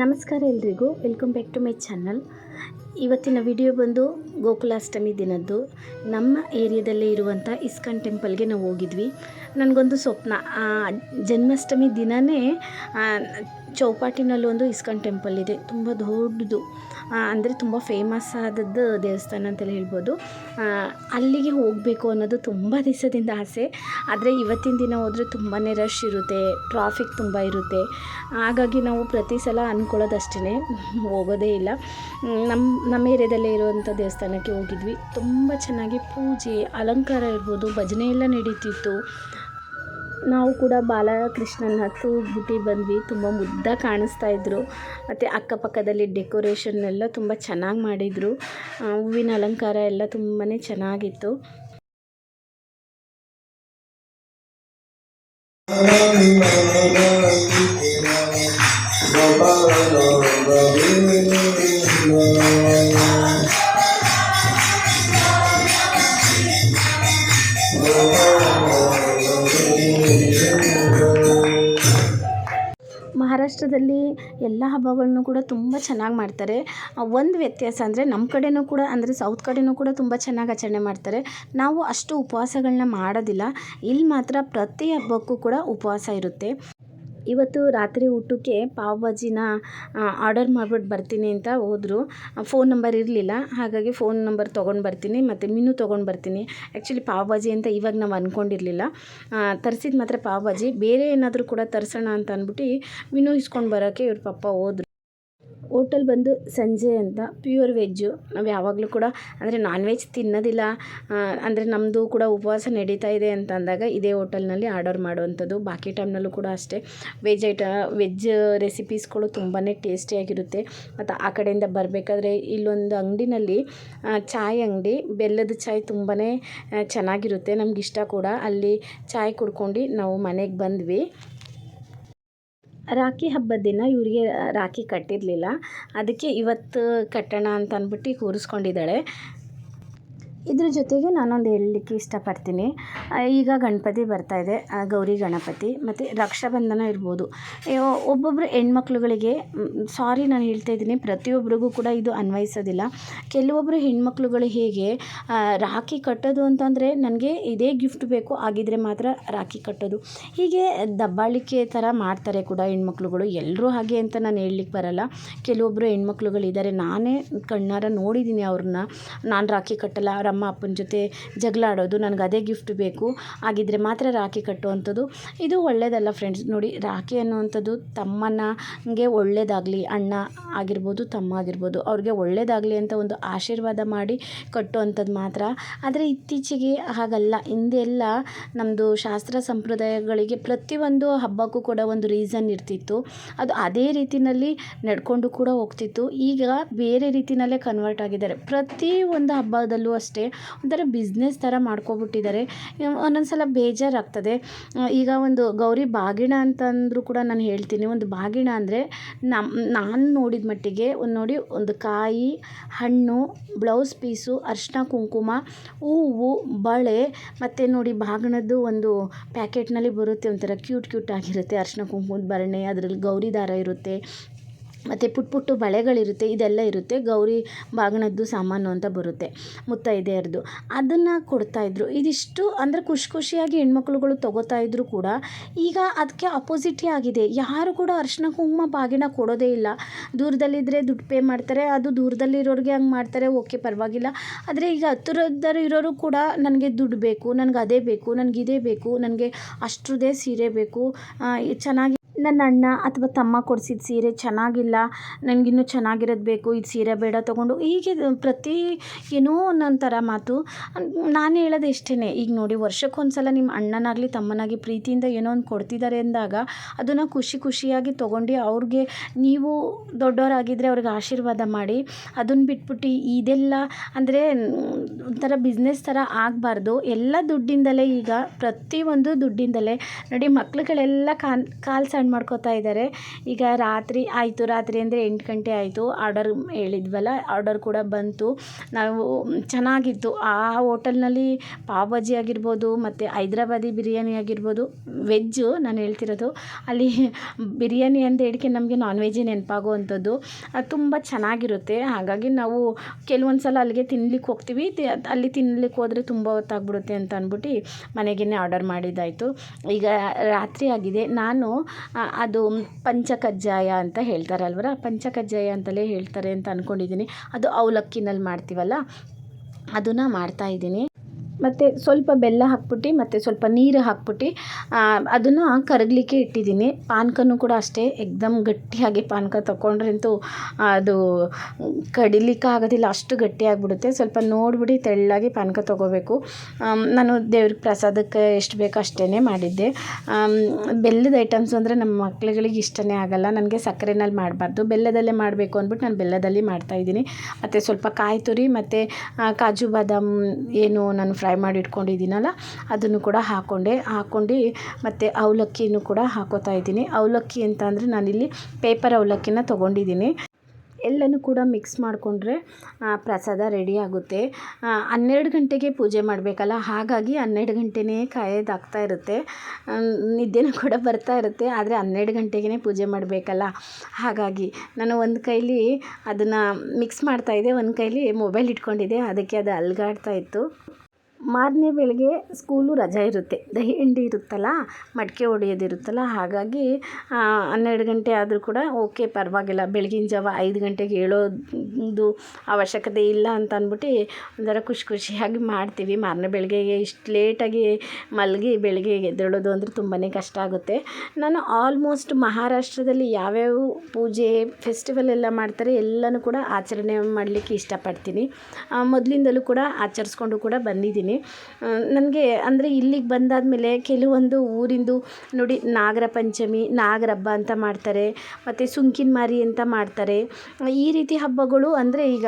ನಮಸ್ಕಾರ ಎಲ್ರಿಗೂ. Welcome back to my channel ಇವತ್ತಿನ ವಿಡಿಯೋ ಬಂದು ಗೋಕುಲಾಷ್ಟಮಿ ದಿನದ್ದು. ನಮ್ಮ ಏರಿಯಾದಲ್ಲೇ ಇರುವಂಥ ಇಸ್ಕಾನ್ ಟೆಂಪಲ್ಗೆ ನಾವು ಹೋಗಿದ್ವಿ. ನನಗೊಂದು ಸ್ವಪ್ನ ಜನ್ಮಾಷ್ಟಮಿ ದಿನವೇ ಚೌಪಾಟಿನಲ್ಲಿ ಒಂದು ಇಸ್ಕಾನ್ ಟೆಂಪಲ್ ಇದೆ. ತುಂಬ ದೊಡ್ಡದು. ಅಂದರೆ ತುಂಬ ಫೇಮಸ್ ಆದದ್ದು ದೇವಸ್ಥಾನ ಅಂತಲೇ ಹೇಳ್ಬೋದು. ಅಲ್ಲಿಗೆ ಹೋಗಬೇಕು ಅನ್ನೋದು ತುಂಬ ದಿವಸದಿಂದ ಆಸೆ. ಆದರೆ ಇವತ್ತಿನ ದಿನ ಹೋದರೆ ತುಂಬಾ ರಶ್ ಇರುತ್ತೆ. ಟ್ರಾಫಿಕ್ ತುಂಬ ಇರುತ್ತೆ. ಹಾಗಾಗಿ ನಾವು ಪ್ರತಿ ಸಲ ಅಂದ್ಕೊಳ್ಳೋದಷ್ಟೇ ಹೋಗೋದೇ ಇಲ್ಲ. ನಮ್ಮ ನಮ್ಮ ಏರಿಯಾದಲ್ಲೇ ಇರುವಂಥ ದೇವಸ್ಥಾನಕ್ಕೆ ಹೋಗಿದ್ವಿ. ತುಂಬ ಚೆನ್ನಾಗಿ ಪೂಜೆ, ಅಲಂಕಾರ ಇರ್ಬೋದು. ಭಜನೆ ಎಲ್ಲ ನಡೀತಿತ್ತು. ನಾವು ಕೂಡ ಬಾಲಕೃಷ್ಣನ ಹತ್ತು ಬಿಟ್ಟು ಬಂದ್ವಿ. ತುಂಬ ಮುದ್ದಾಗಿ ಕಾಣಿಸ್ತಾ ಇದ್ದರು ಮತ್ತು ಅಕ್ಕಪಕ್ಕದಲ್ಲಿ ಡೆಕೋರೇಷನ್ ಎಲ್ಲ ತುಂಬ ಚೆನ್ನಾಗಿ ಮಾಡಿದರು. ಹೂವಿನ ಅಲಂಕಾರ ಎಲ್ಲ ತುಂಬಾ ಚೆನ್ನಾಗಿತ್ತು. ಎಲ್ಲ ಹಬ್ಬಗಳನ್ನು ಕೂಡ ತುಂಬ ಚೆನ್ನಾಗಿ ಮಾಡ್ತಾರೆ. ಒಂದು ವ್ಯತ್ಯಾಸ ಅಂದರೆ ನಮ್ಮ ಕಡೆನೂ ಕೂಡ ಅಂದರೆ ಸೌತ್ ಕಡೆಯೂ ಕೂಡ ತುಂಬ ಚೆನ್ನಾಗಿ ಆಚರಣೆ ಮಾಡ್ತಾರೆ. ನಾವು ಅಷ್ಟು ಉಪವಾಸಗಳನ್ನ ಮಾಡೋದಿಲ್ಲ. ಇಲ್ಲಿ ಮಾತ್ರ ಪ್ರತಿ ಹಬ್ಬಕ್ಕೂ ಕೂಡ ಉಪವಾಸ ಇರುತ್ತೆ. ಇವತ್ತು ರಾತ್ರಿ ಊಟಕ್ಕೆ ಪಾವ್ ಭಾಜಿನ ಆರ್ಡರ್ ಮಾಡ್ಬಿಟ್ಟು ಬರ್ತೀನಿ ಅಂತ ಹೋದರು. ಫೋನ್ ನಂಬರ್ ಇರಲಿಲ್ಲ. ಹಾಗಾಗಿ ಫೋನ್ ನಂಬರ್ ತೊಗೊಂಡು ಬರ್ತೀನಿ, ಮತ್ತು ಮಿನು ತೊಗೊಂಡು ಬರ್ತೀನಿ. ಆ್ಯಕ್ಚುಲಿ ಪಾವ್ ಭಾಜಿ ಅಂತ ಇವಾಗ ನಾವು ಅಂದ್ಕೊಂಡಿರಲಿಲ್ಲ ತರಿಸಿದ ಮಾತ್ರ ಪಾವ್ ಭಾಜಿ. ಬೇರೆ ಏನಾದರೂ ಕೂಡ ತರಿಸೋಣ ಅಂತ ಅಂದ್ಬಿಟ್ಟು ಮಿನು ಇಸ್ಕೊಂಡು ಬರೋಕ್ಕೆ ಇವ್ರ ಪಪ್ಪ ಹೋದ್ರು. ಹೋಟೆಲ್ ಬಂದು ಸಂಜೆ ಅಂತ ಪ್ಯೂರ್ ವೆಜ್ಜು. ನಾವು ಯಾವಾಗಲೂ ಕೂಡ ಅಂದರೆ ನಾನ್ ವೆಜ್ ತಿನ್ನೋದಿಲ್ಲ ಅಂದರೆ ನಮ್ಮದು ಕೂಡ ಉಪವಾಸ ನಡೀತಾ ಇದೆ ಅಂತ ಅಂದಾಗ ಇದೇ ಹೋಟೆಲ್ನಲ್ಲಿ ಆರ್ಡರ್ ಮಾಡುವಂಥದ್ದು. ಬಾಕಿ ಟೈಮ್ನಲ್ಲೂ ಕೂಡ ಅಷ್ಟೇ. ವೆಜ್ ಐಟ ವೆಜ್ ರೆಸಿಪೀಸ್ಗಳು ತುಂಬಾ ಟೇಸ್ಟಿಯಾಗಿರುತ್ತೆ ಮತ್ತು ಆ ಕಡೆಯಿಂದ ಬರಬೇಕಾದ್ರೆ ಇಲ್ಲೊಂದು ಅಂಗಡಿನಲ್ಲಿ ಚಾಯ್ ಅಂಗಡಿ. ಬೆಲ್ಲದ ಚಾಯ್ ತುಂಬಾ ಚೆನ್ನಾಗಿರುತ್ತೆ. ನಮ್ಗೆ ಇಷ್ಟ ಕೂಡ. ಅಲ್ಲಿ ಚಾಯ್ ಕುಡ್ಕೊಂಡು ನಾವು ಮನೆಗೆ ಬಂದ್ವಿ. ರಾಖಿ ಹಬ್ಬದ ದಿನ ಇವರಿಗೆ ರಾಖಿ ಕಟ್ಟಿರಲಿಲ್ಲ. ಅದಕ್ಕೆ ಇವತ್ತು ಕಟ್ಟೋಣ ಅಂತ ಅಂದ್ಬಿಟ್ಟು ಕೂರಿಸ್ಕೊಂಡಿದ್ದಾಳೆ ಇದ್ರ ಜೊತೆಗೆ ನಾನೊಂದು ಹೇಳಲಿಕ್ಕೆ ಇಷ್ಟಪಡ್ತೀನಿ. ಈಗ ಗಣಪತಿ ಬರ್ತಾ ಇದೆ. ಗೌರಿ, ಗಣಪತಿ ಮತ್ತು ರಕ್ಷಾಬಂಧನ ಇರ್ಬೋದು. ಒಬ್ಬೊಬ್ಬರು ಹೆಣ್ಮಕ್ಳುಗಳಿಗೆ ಸಾರಿ ನಾನು ಹೇಳ್ತಾ ಇದ್ದೀನಿ. ಪ್ರತಿಯೊಬ್ಬರಿಗೂ ಕೂಡ ಇದು ಅನ್ವಯಿಸೋದಿಲ್ಲ. ಕೆಲವೊಬ್ಬರು ಹೆಣ್ಮಕ್ಳುಗಳು ಹೇಗೆ ರಾಖಿ ಕಟ್ಟೋದು ಅಂತಂದರೆ ನನಗೆ ಇದೇ ಗಿಫ್ಟ್ ಬೇಕು ಆಗಿದ್ದರೆ ಮಾತ್ರ ರಾಖಿ ಕಟ್ಟೋದು. ಹೀಗೆ ದಬ್ಬಾಳಿಕೆ ಥರ ಮಾಡ್ತಾರೆ ಕೂಡ ಹೆಣ್ಮಕ್ಳುಗಳು. ಎಲ್ಲರೂ ಹಾಗೆ ಅಂತ ನಾನು ಹೇಳಲಿಕ್ಕೆ ಬರಲ್ಲ. ಕೆಲವೊಬ್ಬರು ಹೆಣ್ಮಕ್ಳುಗಳಿದ್ದಾರೆ. ನಾನೇ ಕಣ್ಣಾರ ನೋಡಿದ್ದೀನಿ ಅವ್ರನ್ನ. ನಾನು ರಾಖಿ ಕಟ್ಟಲ್ಲ ಅವ್ರ ಅಮ್ಮ ಅಪ್ಪನ ಜೊತೆ ಜಗಳ ಆಡೋದು ನನಗೆ ಅದೇ ಗಿಫ್ಟ್ ಬೇಕು. ಆಗಿದ್ರೆ ಮಾತ್ರ ರಾಖಿ ಕಟ್ಟುವಂಥದ್ದು. ಇದು ಒಳ್ಳೆಯದಲ್ಲ ಫ್ರೆಂಡ್ಸ್ ನೋಡಿ, ರಾಖಿ ಅನ್ನುವಂಥದ್ದು ತಮ್ಮನಿಗೆ ಒಳ್ಳೆಯದಾಗಲಿ ಅಣ್ಣ ಆಗಿರ್ಬೋದು, ತಮ್ಮ ಆಗಿರ್ಬೋದು, ಅವ್ರಿಗೆ ಒಳ್ಳೆಯದಾಗಲಿ ಅಂತ ಒಂದು ಆಶೀರ್ವಾದ ಮಾಡಿ ಕಟ್ಟುವಂಥದ್ದು ಮಾತ್ರ. ಆದರೆ ಇತ್ತೀಚೆಗೆ ಹಾಗಲ್ಲ. ಹಿಂದೆಲ್ಲ ನಮ್ಮದು ಶಾಸ್ತ್ರ ಸಂಪ್ರದಾಯಗಳಿಗೆ ಪ್ರತಿಯೊಂದು ಹಬ್ಬಕ್ಕೂ ಕೂಡ ಒಂದು ರೀಸನ್ ಇರ್ತಿತ್ತು. ಅದು ಅದೇ ರೀತಿಯಲ್ಲಿ ನಡ್ಕೊಂಡು ಕೂಡ ಹೋಗ್ತಿತ್ತು. ಈಗ ಬೇರೆ ರೀತಿಯಲ್ಲೇ ಕನ್ವರ್ಟ್ ಆಗಿದ್ದಾರೆ. ಪ್ರತಿ ಒಂದು ಹಬ್ಬದಲ್ಲೂ ಅಷ್ಟೇ ಒಂಥರ ಬಿಸ್ನೆಸ್ ಥರ ಮಾಡ್ಕೊಬಿಟ್ಟಿದ್ದಾರೆ. ಒಂದೊಂದು ಸಲ ಬೇಜಾರಾಗ್ತದೆ. ಈಗ ಒಂದು ಗೌರಿ ಬಾಗಿಣ ಅಂತಂದರೂ ಕೂಡ ನಾನು ಹೇಳ್ತೀನಿ. ಒಂದು ಬಾಗಿಣ ಅಂದರೆ ನಮ್ಮ ನಾನು ನೋಡಿದ ಮಟ್ಟಿಗೆ ಒಂದು ನೋಡಿ ಒಂದು ಕಾಯಿ, ಹಣ್ಣು ಬ್ಲೌಸ್ ಪೀಸು ಅರಿಶಿನ ಕುಂಕುಮ, ಹೂವು, ಬಳೆ ಮತ್ತು ನೋಡಿ ಬಾಗಿಣದ್ದು ಒಂದು ಪ್ಯಾಕೆಟ್ನಲ್ಲಿ ಬರುತ್ತೆ ಒಂಥರ ಕ್ಯೂಟ್ ಕ್ಯೂಟ್ ಆಗಿರುತ್ತೆ. ಅರಿಶಿನ ಕುಂಕುಮದ ಭರಣೆ ಅದರಲ್ಲಿ ಗೌರಿ ದಾರ ಇರುತ್ತೆ. ಮತ್ತು ಪುಟ್ಟ ಪುಟ್ಟ ಬಳೆಗಳಿರುತ್ತೆ, ಇದೆಲ್ಲ ಇರುತ್ತೆ. ಗೌರಿ ಬಾಗಿಣದ್ದು ಸಾಮಾನು ಅಂತ ಬರುತ್ತೆ ಮುತ್ತೈದೆಯರದು ಅದನ್ನು ಕೊಡ್ತಾಯಿದ್ರು ಇದಿಷ್ಟು ಅಂದರೆ ಖುಷಿ ಖುಷಿಯಾಗಿ ಹೆಣ್ಮಕ್ಳುಗಳು ತೊಗೋತಾ ಇದ್ರು ಕೂಡ. ಈಗ ಅದಕ್ಕೆ ಅಪೋಸಿಟೇ ಆಗಿದೆ. ಯಾರು ಕೂಡ ಅರ್ಶನ ಕುಂಕುಮ ಬಾಗಿನ ಕೊಡೋದೇ ಇಲ್ಲ. ದೂರದಲ್ಲಿದ್ದರೆ ದುಡ್ಡು ಪೇ ಮಾಡ್ತಾರೆ. ಅದು ದೂರದಲ್ಲಿರೋರಿಗೆ ಹಂಗೆ ಮಾಡ್ತಾರೆ. ಓಕೆ, ಪರವಾಗಿಲ್ಲ. ಆದರೆ ಈಗ ಹತ್ತಿರದಲ್ಲಿ ಇರೋರು ಕೂಡ ನನಗೆ ದುಡ್ಡು ಬೇಕು, ನನಗೆ ಅದೇ ಬೇಕು, ನನಗೆ ಇದೇ ಬೇಕು, ನನಗೆ ಅಷ್ಟ್ರದ್ದೇ ಸೀರೆ ಬೇಕು. ಚೆನ್ನಾಗಿ ನನ್ನ ಅಣ್ಣ ಅಥವಾ ತಮ್ಮ ಕೊಡಿಸಿದ ಸೀರೆ ಚೆನ್ನಾಗಿಲ್ಲ, ನನಗಿನ್ನೂ ಚೆನ್ನಾಗಿರೋದು ಬೇಕು, ಇದು ಸೀರೆ ಬೇಡ ತೊಗೊಂಡು ಹೀಗೆ ಪ್ರತಿ ಏನೋ ಒಂದೊಂಥರ ಥರ ಮಾತು. ನಾನು ಹೇಳೋದು ಇಷ್ಟೇ ಈಗ ನೋಡಿ ವರ್ಷಕ್ಕೊಂದ್ಸಲ ನಿಮ್ಮ ಅಣ್ಣನಾಗಲಿ ತಮ್ಮನಾಗಿ ಪ್ರೀತಿಯಿಂದ ಏನೋ ಒಂದು ಕೊಡ್ತಿದ್ದಾರೆ ಅಂದಾಗ ಅದನ್ನು ಖುಷಿ ಖುಷಿಯಾಗಿ ತೊಗೊಂಡು ಅವ್ರಿಗೆ ನೀವು ದೊಡ್ಡವರಾಗಿದ್ದರೆ ಅವ್ರಿಗೆ ಆಶೀರ್ವಾದ ಮಾಡಿ ಅದನ್ನು ಬಿಟ್ಬಿಟ್ಟು ಇದೆಲ್ಲ ಅಂದರೆ ಒಂಥರ ಬಿಸ್ನೆಸ್ ಥರ ಆಗಬಾರ್ದು. ಎಲ್ಲ ದುಡ್ಡಿಂದಲೇ ಈಗ ಪ್ರತಿಯೊಂದು ದುಡ್ಡಿಂದಲೇ ನೋಡಿ ಮಕ್ಳುಗಳೆಲ್ಲ ಕಾಲ್ ಕಾಲು ಸಣ್ಣ ಪ್ಲ್ಯಾನ್ ಮಾಡ್ಕೋತಾ ಇದ್ದಾರೆ ಈಗ ರಾತ್ರಿ ಆಯಿತು, ರಾತ್ರಿ ಅಂದರೆ ಎಂಟು ಗಂಟೆ ಆಯಿತು. ಆರ್ಡರ್ ಹೇಳಿದ್ವಲ್ಲ, ಆರ್ಡರ್ ಕೂಡ ಬಂತು. ನಾವು ಚೆನ್ನಾಗಿತ್ತು. ಆ ಹೋಟೆಲ್ನಲ್ಲಿ ಪಾವ್ ಭಾಜಿ ಆಗಿರ್ಬೋದು, ಮತ್ತು ಹೈದ್ರಾಬಾದಿ ಬಿರಿಯಾನಿ ಆಗಿರ್ಬೋದು, ವೆಜ್ಜು ನಾನು ಹೇಳ್ತಿರೋದು. ಅಲ್ಲಿ ಬಿರಿಯಾನಿ ಅಂತ ಹೇಳಿಕೆ ನಮಗೆ ನಾನ್ ವೆಜ್ಜೇ ನೆನಪಾಗುವಂಥದ್ದು. ಅದು ತುಂಬ ಚೆನ್ನಾಗಿರುತ್ತೆ. ಹಾಗಾಗಿ ನಾವು ಕೆಲವೊಂದು ಸಲ ಅಲ್ಲಿಗೆ ತಿನ್ಲಿಕ್ಕೆ ಹೋಗ್ತೀವಿ. ಅಲ್ಲಿ ತಿನ್ಲಿಕ್ಕೆ ಹೋದರೆ ತುಂಬ ಹೊತ್ತಾಗ್ಬಿಡುತ್ತೆ ಅಂತ ಅಂದ್ಬಿಟ್ಟು ಮನೆಗೇ ಆರ್ಡರ್ ಮಾಡಿದ್ದಾಯಿತು. ಈಗ ರಾತ್ರಿ ಆಗಿದೆ. ನಾನು ಅದು ಪಂಚಕಜ್ಜಾಯ ಅಂತ ಹೇಳ್ತಾರಲ್ವರ? ಪಂಚಕಜ್ಜಾಯ ಅಂತಲೇ ಹೇಳ್ತಾರೆ ಅಂತ ಅಂದ್ಕೊಂಡಿದ್ದೀನಿ ಅದು ಅವಲಕ್ಕಿನಲ್ಲಿ ಮಾಡ್ತೀವಲ್ಲ? ಅದನ್ನು ಮಾಡ್ತಾಯಿದ್ದೀನಿ ಮತ್ತು ಸ್ವಲ್ಪ ಬೆಲ್ಲ ಹಾಕ್ಬಿಟ್ಟು, ಮತ್ತು ಸ್ವಲ್ಪ ನೀರು ಹಾಕ್ಬಿಟ್ಟು ಅದನ್ನು ಕರಗಲಿಕ್ಕೆ ಇಟ್ಟಿದ್ದೀನಿ. ಪಾನಕನೂ ಕೂಡ ಅಷ್ಟೇ, ಎಕ್ದಮ್ ಗಟ್ಟಿಯಾಗಿ ಪಾನಕ ತಗೊಂಡ್ರಂತೂ ಅದು ಕಡಿಲಿಕ್ಕೆ ಆಗೋದಿಲ್ಲ, ಅಷ್ಟು ಗಟ್ಟಿಯಾಗಿಬಿಡುತ್ತೆ. ಸ್ವಲ್ಪ ನೋಡಿಬಿಡಿ, ತೆಳ್ಳಗೆ ಪಾನಕ ತೊಗೋಬೇಕು. ನಾನು ದೇವ್ರಿಗೆ ಪ್ರಸಾದಕ್ಕೆ ಎಷ್ಟು ಬೇಕೋ ಅಷ್ಟೇ ಮಾಡಿದ್ದೆ. ಬೆಲ್ಲದ ಐಟಮ್ಸ್ ಅಂದರೆ ನಮ್ಮ ಮಕ್ಕಳುಗಳಿಗೆ ಇಷ್ಟನೇ ಆಗಲ್ಲ. ನನಗೆ ಸಕ್ಕರೆನಲ್ಲಿ ಮಾಡಬಾರ್ದು. ಬೆಲ್ಲದಲ್ಲೇ ಮಾಡಬೇಕು ಅಂದ್ಬಿಟ್ಟು ನಾನು ಬೆಲ್ಲದಲ್ಲಿ ಮಾಡ್ತಾಯಿದ್ದೀನಿ ಮತ್ತು ಸ್ವಲ್ಪ ಕಾಯಿ ತುರಿ, ಮತ್ತು ಕಾಜು, ಬಾದಾಮ್, ಏನು, ನಾನು ಫ್ರೈ ಮಾಡಿ ಇಟ್ಕೊಂಡಿದ್ದೀನಲ್ಲ, ಅದನ್ನು ಕೂಡ ಹಾಕ್ಕೊಂಡೆ ಹಾಕ್ಕೊಂಡು ಮತ್ತು ಅವಲಕ್ಕಿನೂ ಕೂಡ ಹಾಕೋತಾ ಇದ್ದೀನಿ. ಅವಲಕ್ಕಿ ಅಂತ ಅಂದರೆ ನಾನಿಲ್ಲಿ ಪೇಪರ್ ಅವಲಕ್ಕಿನ ತೊಗೊಂಡಿದ್ದೀನಿ. ಎಲ್ಲನೂ ಕೂಡ ಮಿಕ್ಸ್ ಮಾಡಿಕೊಂಡ್ರೆ ಪ್ರಸಾದ ರೆಡಿ ಆಗುತ್ತೆ. ಹನ್ನೆರಡು ಗಂಟೆಗೆ ಪೂಜೆ ಮಾಡಬೇಕಲ್ಲ, ಹಾಗಾಗಿ ಹನ್ನೆರಡು ಗಂಟೆನೇ ಕಾಯೋದಾಗ್ತಾ ಇರುತ್ತೆ. ನಿದ್ದೆನೂ ಕೂಡ ಬರ್ತಾ ಇರುತ್ತೆ, ಆದರೆ ಹನ್ನೆರಡು ಗಂಟೆಗೇ ಪೂಜೆ ಮಾಡಬೇಕಲ್ಲ. ಹಾಗಾಗಿ ನಾನು ಒಂದು ಕೈಲಿ ಅದನ್ನು ಮಿಕ್ಸ್ ಮಾಡ್ತಾಯಿದ್ದೆ ಒಂದು ಕೈಲಿ ಮೊಬೈಲ್ ಇಟ್ಕೊಂಡಿದ್ದೆ, ಅದಕ್ಕೆ ಅದು ಅಲ್ಗಾಡ್ತಾ ಇತ್ತು. ಮಾರನೇ ಬೆಳಗ್ಗೆ ಸ್ಕೂಲು ರಜೆ ಇರುತ್ತೆ. ದಹಿ ಹಿಂಡಿ ಇರುತ್ತಲ್ಲ, ಮಡಿಕೆ ಹೊಡೆಯೋದಿರುತ್ತಲ್ಲ ಹಾಗಾಗಿ ಹನ್ನೆರಡು ಗಂಟೆ ಆದರೂ ಕೂಡ ಓಕೆ, ಪರವಾಗಿಲ್ಲ. ಬೆಳಗಿನ ಜಾವ ಐದು ಗಂಟೆಗೆ ಏಳೋದು ಅವಶ್ಯಕತೆ ಇಲ್ಲ ಅಂತ ಅಂದ್ಬಿಟ್ಟು ಒಂಥರ ಖುಷಿ ಖುಷಿಯಾಗಿ ಮಾಡ್ತೀವಿ. ಮಾರನೇ ಬೆಳಗ್ಗೆಗೆ ಇಷ್ಟು ಲೇಟಾಗಿ ಮಲಗಿ ಬೆಳಗ್ಗೆ ಎದ್ದೇಳೋದು ಅಂದರೆ ತುಂಬಾ ಕಷ್ಟ ಆಗುತ್ತೆ. ನಾನು ಆಲ್ಮೋಸ್ಟ್ ಮಹಾರಾಷ್ಟ್ರದಲ್ಲಿ ಯಾವ್ಯಾವ ಪೂಜೆ, ಫೆಸ್ಟಿವಲ್ ಎಲ್ಲ ಮಾಡ್ತಾರೆ, ಎಲ್ಲನೂ ಕೂಡ ಆಚರಣೆ ಮಾಡಲಿಕ್ಕೆ ಇಷ್ಟಪಡ್ತೀನಿ. ಮೊದಲಿಂದಲೂ ಕೂಡ ಆಚರಿಸ್ಕೊಂಡು ಕೂಡ ಬಂದಿದ್ದೀನಿ. ನನಗೆ ಅಂದರೆ ಇಲ್ಲಿಗೆ ಬಂದಾದಮೇಲೆ ಕೆಲವೊಂದು ಊರಿಂದು ನೋಡಿ ನಾಗರ ಪಂಚಮಿ ನಾಗರ ಹಬ್ಬ ಅಂತ ಮಾಡ್ತಾರೆ, ಮತ್ತು ಸುಂಕಿನ ಮಾರಿ ಅಂತ ಮಾಡ್ತಾರೆ. ಈ ರೀತಿ ಹಬ್ಬಗಳು ಅಂದರೆ ಈಗ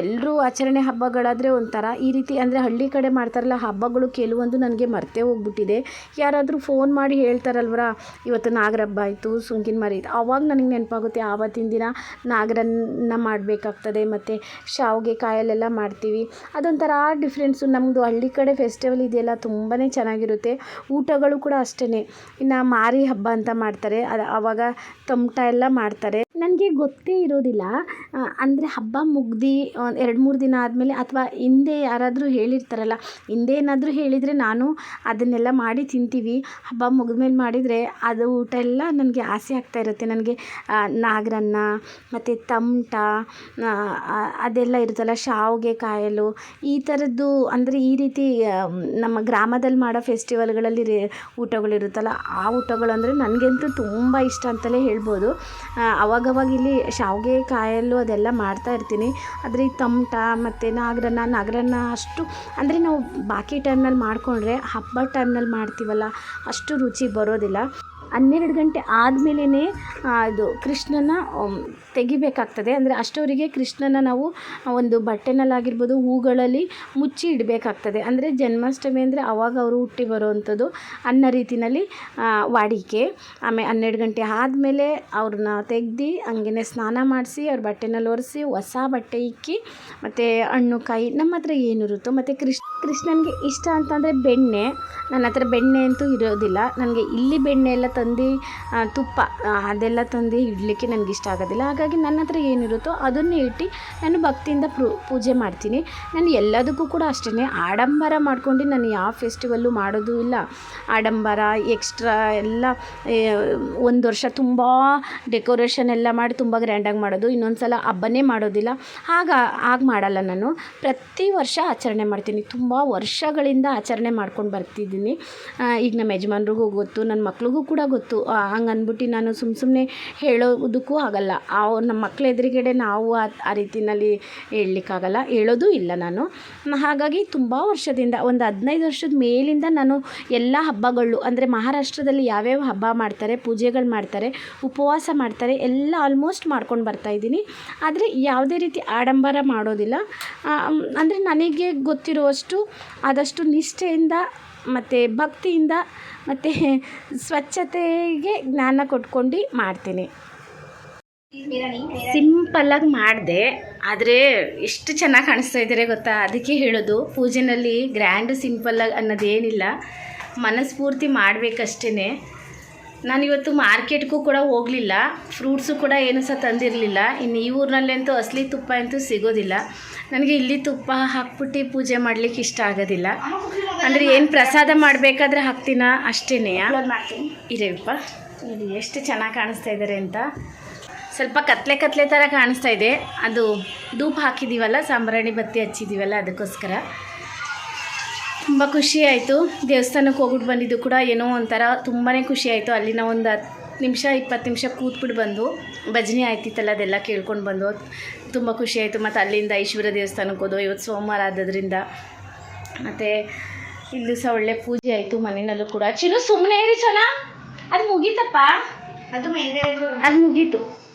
ಎಲ್ಲರೂ ಆಚರಣೆ ಹಬ್ಬಗಳಾದರೆ ಒಂಥರ ಈ ರೀತಿ ಅಂದರೆ ಹಳ್ಳಿ ಕಡೆ ಮಾಡ್ತಾರಲ್ಲ, ಹಬ್ಬಗಳು ಕೆಲವೊಂದು ನನಗೆ ಮರ್ತೇ ಹೋಗ್ಬಿಟ್ಟಿದೆ. ಯಾರಾದರೂ ಫೋನ್ ಮಾಡಿ ಹೇಳ್ತಾರಲ್ವರ, ಇವತ್ತು ನಾಗರ ಹಬ್ಬ ಆಯಿತು, ಸುಂಕಿನ ಮಾರಿ ಆಯ್ತು. ಆವಾಗ ನನಗೆ ನೆನಪಾಗುತ್ತೆ, ಆವತ್ತಿನ ದಿನ ನಾಗರನ್ನ ಮಾಡಬೇಕಾಗ್ತದೆ, ಮತ್ತು ಶಾವಿಗೆ ಕಾಯಲ್ಲೆಲ್ಲ ಮಾಡ್ತೀವಿ. ಅದೊಂಥರ ಡಿಫ್ರೆನ್ಸು ನಮ್ಮದು ಹಳ್ಳಿ ಕಡೆ ಫೆಸ್ಟಿವಲ್ ಇದೆಯಲ್ಲ ತುಂಬಾ ಚೆನ್ನಾಗಿರುತ್ತೆ. ಊಟಗಳು ಕೂಡ ಅಷ್ಟೇ ಇನ್ನು ಮಾರಿ ಹಬ್ಬ ಅಂತ ಮಾಡ್ತಾರೆ. ಅದು ಆವಾಗ ತಮಟ ಎಲ್ಲ ಮಾಡ್ತಾರೆ. ನನಗೆ ಗೊತ್ತೇ ಇರೋದಿಲ್ಲ. ಅಂದರೆ ಹಬ್ಬ ಮುಗ್ದು ಎರಡು ಮೂರು ದಿನ ಆದಮೇಲೆ ಅಥವಾ ಹಿಂದೆ ಯಾರಾದರೂ ಹೇಳಿರ್ತಾರಲ್ಲ ಹಿಂದೆ ಏನಾದರೂ ಹೇಳಿದರೆ ನಾನು ಅದನ್ನೆಲ್ಲ ಮಾಡಿ ತಿಂತೀವಿ. ಹಬ್ಬ ಮುಗಿದ್ಮೇಲೆ ಮಾಡಿದರೆ ಅದು ಊಟ ಎಲ್ಲ ನನಗೆ ಆಸೆ ಆಗ್ತಾ ಇರುತ್ತೆ. ನನಗೆ ನಾಗರನ್ನ ಮತ್ತು ತಮಟ ಅದೆಲ್ಲ ಇರುತ್ತಲ್ಲ ಶಾವಿಗೆ ಕಾಯಲು ಈ ಥರದ್ದು ಅಂದರೆ ಈ ರೀತಿ ನಮ್ಮ ಗ್ರಾಮದಲ್ಲಿ ಮಾಡೋ ಫೆಸ್ಟಿವಲ್ಗಳಲ್ಲಿ ರೇ ಊಟಗಳಿರುತ್ತಲ್ಲ ಆ ಊಟಗಳು ಅಂದರೆ ನನಗಂತೂ ತುಂಬ ಇಷ್ಟ ಅಂತಲೇ ಹೇಳ್ಬೋದು. ಆ, ಅವಾಗವಾಗ ಇಲ್ಲಿ ಶಾವಿಗೆ ಕಾಯಲ್ಲು ಅದೆಲ್ಲ ಮಾಡ್ತಾ ಇರ್ತೀನಿ. ಆದರೆ ಈ ತಮಟ ಮತ್ತು ನಾಗರನ್ನ ನಾಗರನ್ನ ಅಷ್ಟು ಅಂದರೆ ನಾವು ಬಾಕಿ ಟೈಮ್ನಲ್ಲಿ ಮಾಡಿಕೊಂಡ್ರೆ ಹಬ್ಬದ ಟೈಮ್ನಲ್ಲಿ ಮಾಡ್ತೀವಲ್ಲ, ಅಷ್ಟು ರುಚಿ ಬರೋದಿಲ್ಲ. ಹನ್ನೆರಡು ಗಂಟೆ ಆದಮೇಲೆ ಅದು ಕೃಷ್ಣನ ತೆಗಿಬೇಕಾಗ್ತದೆ. ಅಂದರೆ ಅಷ್ಟೊತ್ತಿಗೆ ಕೃಷ್ಣನ ನಾವು ಒಂದು ಬಟ್ಟೆನಲ್ಲಾಗಿರ್ಬೋದು, ಹೂಗಳಲ್ಲಿ ಮುಚ್ಚಿ ಇಡಬೇಕಾಗ್ತದೆ. ಅಂದರೆ ಜನ್ಮಾಷ್ಟಮಿ ಅಂದರೆ ಅವಾಗ ಅವರು ಹುಟ್ಟಿ ಬರುವಂಥದ್ದು ಅನ್ನೋ ರೀತಿಯಲ್ಲಿ ವಾಡಿಕೆ. ಆಮೇಲೆ ಹನ್ನೆರಡು ಗಂಟೆ ಆದಮೇಲೆ ಅವ್ರನ್ನ ತೆಗ್ದು ಹಂಗೆ ಸ್ನಾನ ಮಾಡಿಸಿ, ಅವ್ರ ಬಟ್ಟೆನಲ್ಲಿ ಒರೆಸಿ, ಹೊಸ ಬಟ್ಟೆ ಇಕ್ಕಿ, ಮತ್ತು ಹಣ್ಣು ಕಾಯಿ, ನಮ್ಮ ಹತ್ರ ಏನಿರುತ್ತೋ, ಮತ್ತು ಕೃಷ್ಣ, ಕೃಷ್ಣನಿಗೆ ಇಷ್ಟ ಅಂತಂದರೆ ಬೆಣ್ಣೆ. ನನ್ನ ಹತ್ರ ಬೆಣ್ಣೆ ಅಂತೂ ಇರೋದಿಲ್ಲ. ನನಗೆ ಇಲ್ಲಿ ಬೆಣ್ಣೆ ಎಲ್ಲ ತಂದು ತುಪ್ಪ ಅದೆಲ್ಲ ತಂದು ಇಡಲಿಕ್ಕೆ ನನಗೆ ಇಷ್ಟ ಆಗೋದಿಲ್ಲ. ಹಾಗಾಗಿ ನನ್ನ ಹತ್ರ ಏನಿರುತ್ತೋ ಅದನ್ನೇ ಇಟ್ಟು ನಾನು ಭಕ್ತಿಯಿಂದ ಪೂಜೆ ಮಾಡ್ತೀನಿ. ನಾನು ಎಲ್ಲದಕ್ಕೂ ಕೂಡ ಅಷ್ಟೇ ಆಡಂಬರ ಮಾಡ್ಕೊಂಡು ನಾನು ಯಾವ ಫೆಸ್ಟಿವಲ್ಲು ಮಾಡೋದು ಇಲ್ಲ. ಆಡಂಬರ, ಎಕ್ಸ್ಟ್ರಾ ಎಲ್ಲ ಒಂದು ವರ್ಷ ತುಂಬ ಡೆಕೋರೇಷನ್ ಎಲ್ಲ ಮಾಡಿ ತುಂಬ ಗ್ರ್ಯಾಂಡಾಗಿ ಮಾಡೋದು. ಇನ್ನೊಂದು ಸಲ ಹಬ್ಬನೇ ಮಾಡೋದಿಲ್ಲ. ಆಗ ಆಗ ಮಾಡಲ್ಲ ನಾನು. ಪ್ರತಿ ವರ್ಷ ಆಚರಣೆ ಮಾಡ್ತೀನಿ. ತುಂಬ ವರ್ಷಗಳಿಂದ ಆಚರಣೆ ಮಾಡ್ಕೊಂಡು ಬರ್ತಿದ್ದೀನಿ. ಈಗ ನಮ್ಮ ಯಜಮಾನ್ರಿಗೂ ಗೊತ್ತು. ನನ್ನ ಮಕ್ಳಿಗೂ ಕೂಡ ಗೊತ್ತು. ಹಂಗೆ ಅಂದ್ಬಿಟ್ಟು ನಾನು ಸುಮ್ಮ ಸುಮ್ಮನೆ ಹೇಳೋದಕ್ಕೂ ಆಗಲ್ಲ. ಆ, ನಮ್ಮ ಮಕ್ಳ ಎದುರುಗಡೆ ನಾವು ಆ ಆ ರೀತಿನಲ್ಲಿ ಹೇಳಲಿಕ್ಕಾಗಲ್ಲ. ಹೇಳೋದು ಇಲ್ಲ ನಾನು. ಹಾಗಾಗಿ ತುಂಬ ವರ್ಷದಿಂದ, ಒಂದು ಹದಿನೈದು ವರ್ಷದ ಮೇಲಿಂದ ನಾನು ಎಲ್ಲ ಹಬ್ಬಗಳು, ಅಂದರೆ ಮಹಾರಾಷ್ಟ್ರದಲ್ಲಿ ಯಾವ್ಯಾವ ಹಬ್ಬ ಮಾಡ್ತಾರೆ, ಪೂಜೆಗಳು ಮಾಡ್ತಾರೆ, ಉಪವಾಸ ಮಾಡ್ತಾರೆ, ಎಲ್ಲ ಆಲ್ಮೋಸ್ಟ್ ಮಾಡ್ಕೊಂಡು ಬರ್ತಾಯಿದ್ದೀನಿ ಆದರೆ ಯಾವುದೇ ರೀತಿ ಆಡಂಬರ ಮಾಡೋದಿಲ್ಲ. ಅಂದರೆ ನನಗೆ ಗೊತ್ತಿರುವಷ್ಟು ಆದಷ್ಟು ನಿಷ್ಠೆಯಿಂದ ಮತ್ತು ಭಕ್ತಿಯಿಂದ ಮತ್ತು ಸ್ವಚ್ಛತೆಗೆ ಜ್ಞಾನ ಕೊಟ್ಕೊಂಡು ಮಾಡ್ತೀನಿ. ಸಿಂಪಲ್ಲಾಗಿ ಮಾಡಿದೆ, ಆದರೆ ಎಷ್ಟು ಚೆನ್ನಾಗಿ ಕಾಣಿಸ್ತಾ ಇದ್ದಾರೆ ಗೊತ್ತಾ? ಅದಕ್ಕೆ ಹೇಳೋದು, ಪೂಜೆನಲ್ಲಿ ಗ್ರ್ಯಾಂಡ್ ಸಿಂಪಲ್ಲಾಗಿ ಅನ್ನೋದೇನಿಲ್ಲ, ಮನಸ್ಫೂರ್ತಿ ಮಾಡಬೇಕಷ್ಟೇ ನಾನಿವತ್ತು ಮಾರ್ಕೆಟ್ಗೂ ಕೂಡ ಹೋಗಲಿಲ್ಲ. ಫ್ರೂಟ್ಸು ಕೂಡ ಏನು ಸಹ ತಂದಿರಲಿಲ್ಲ. ಇನ್ನು ಈ ಊರಿನಲ್ಲಂತೂ ಅಸಲಿ ತುಪ್ಪ ಅಂತೂ ಸಿಗೋದಿಲ್ಲ. ನನಗೆ ಇಲ್ಲಿ ತುಪ್ಪ ಹಾಕ್ಬಿಟ್ಟು ಪೂಜೆ ಮಾಡಲಿಕ್ಕೆ ಇಷ್ಟ ಆಗೋದಿಲ್ಲ. ಅಂದರೆ ಏನು ಪ್ರಸಾದ ಮಾಡಬೇಕಾದ್ರೆ ಹಾಕ್ತೀನ? ಅಷ್ಟೇ ಇರೇವಪ್ಪ ನೋಡಿ ಎಷ್ಟು ಚೆನ್ನಾಗಿ ಕಾಣಿಸ್ತಾ ಇದ್ದಾರೆ ಅಂತ. ಸ್ವಲ್ಪ ಕತ್ಲೆ ಕತ್ಲೆ ಥರ ಕಾಣಿಸ್ತಾ ಇದೆ. ಅದು ಧೂಪ ಹಾಕಿದ್ದೀವಲ್ಲ ಸಾಂಬ್ರಾಣಿ ಬತ್ತಿ ಹಚ್ಚಿದ್ದೀವಲ್ಲ ಅದಕ್ಕೋಸ್ಕರ. ತುಂಬ ಖುಷಿ ಆಯಿತು. ದೇವಸ್ಥಾನಕ್ಕೆ ಹೋಗ್ಬಿಟ್ಟು ಬಂದಿದ್ದು ಕೂಡ ಏನೋ ಒಂಥರ ತುಂಬಾ ಖುಷಿ ಆಯಿತು. ಅಲ್ಲಿನ ಒಂದು ಹತ್ತು ನಿಮಿಷ ಇಪ್ಪತ್ತು ನಿಮಿಷ ಕೂತ್ಬಿಟ್ಟು ಬಂದು ಭಜನೆ ಆಯ್ತಿತ್ತಲ್ಲ ಅದೆಲ್ಲ ಕೇಳ್ಕೊಂಡು ಬಂದು. ತುಂಬ ಖುಷಿ ಆಯಿತು. ಮತ್ತು ಅಲ್ಲಿಂದ ಐಶ್ವರ್ಯ ದೇವಸ್ಥಾನಕ್ಕೆ ಹೋದೋ ಇವತ್ತು ಸೋಮವಾರ ಆದ್ದರಿಂದ. ಮತ್ತು ಇಲ್ಲೂ ಸಹ ಒಳ್ಳೆ ಪೂಜೆ ಆಯಿತು ಮನೆಯಲ್ಲೂ ಕೂಡ. ಚಿರು ಸುಮ್ಮನೆ ಇರಿ ಸೋನಾ. ಅದು ಮುಗೀತಪ್ಪ. ಅದು ಅದು ಮುಗೀತು.